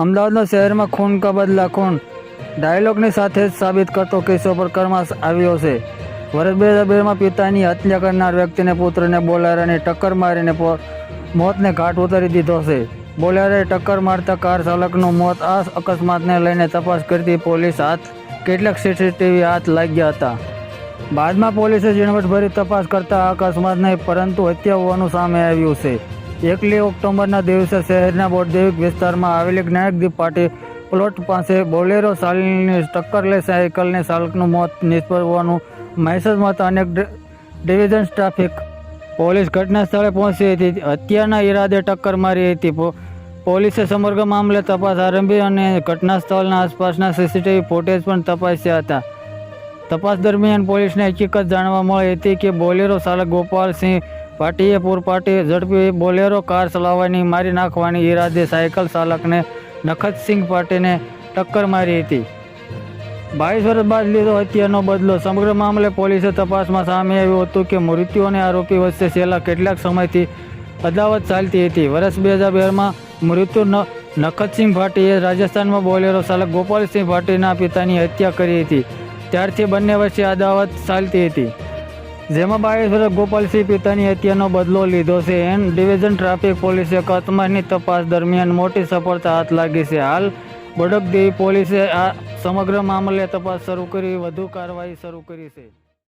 અમદાવાદના શહેરમાં ખૂન કા બદલા ખૂન ડાયલોગની સાથે જ સાબિત કરતો કિસ્સો પર કરમાસ આવ્યો છે. વર્ષ બે હજાર બેમાં પિતાની હત્યા કરનાર વ્યક્તિને પુત્રને બોલેરાને ટક્કર મારીને મોતને ઘાટ ઉતારી દીધો છે. બોલેરાએ ટક્કર મારતા કાર ચાલકનું મોત આ અકસ્માતને લઈને તપાસ કરતી પોલીસ હાથ, કેટલાક સીસીટીવી હાથ લાગ્યા હતા. બાદમાં પોલીસે ઝીણવટભરી તપાસ કરતા અકસ્માત નહીં, પરંતુ હત્યા હોવાનું સામે આવ્યું છે. એકલી ઓક્ટોબરના દિવસે શહેરના બોડદેવિક વિસ્તારમાં આવેલી જ્ઞાનકદીપ પાટી પ્લોટ પાસે બોલેરો સાલની ટક્કર લે સાયકલને ચાલકનું મોત નિષ્ફળ હોવાનું મહેસૂસ મળતા અનેક ડિવિઝન ટ્રાફિક પોલીસ ઘટના સ્થળે પહોંચી હતી. હત્યાના ઈરાદે ટક્કર મારી હતી. પોલીસે સમગ્ર મામલે તપાસ આરંભી અને ઘટના સ્થળના આસપાસના સીસીટીવી ફૂટેજ પણ તપાસ્યા હતા. તપાસ દરમિયાન પોલીસને હકીકત જાણવા મળી હતી કે બોલેરો ચાલક ગોપાલસિંહ પાટીએ પૂરપાટીએ ઝડપી બોલેરો કાર ચલાવવાની, મારી નાખવાની ઈરાદે સાયકલ ચાલકને નખતસિંહ પાટીને ટક્કર મારી હતી. બાવીસ વર્ષ બાદ લીધો હત્યાનો બદલો. સમગ્ર મામલે પોલીસે તપાસમાં સામે આવ્યું હતું કે મૃત્યુ અને આરોપી વચ્ચે છેલ્લા કેટલાક સમયથી અદાવત ચાલતી હતી. વર્ષ બે હજાર બેમાં મૃત્યુ નખતસિંહ ભાટીએ રાજસ્થાનમાં બોલેરો ચાલક ગોપાલસિંહ ભાટીના પિતાની હત્યા કરી હતી. ત્યારથી બંને વચ્ચે અદાવત ચાલતી હતી. જેમાં બાવીસ વર્ષ ગોપાલસિંહ પિતાની હત્યાનો બદલો લીધો છે એન ડિવિઝન ટ્રાફિક પોલીસે કતમાની તપાસ દરમિયાન મોટી સફળતા હાથ લાગી છે. હાલ બડકદેવી પોલીસે આ સમગ્ર મામલે તપાસ શરૂ કરી, વધુ કાર્યવાહી શરૂ કરી છે.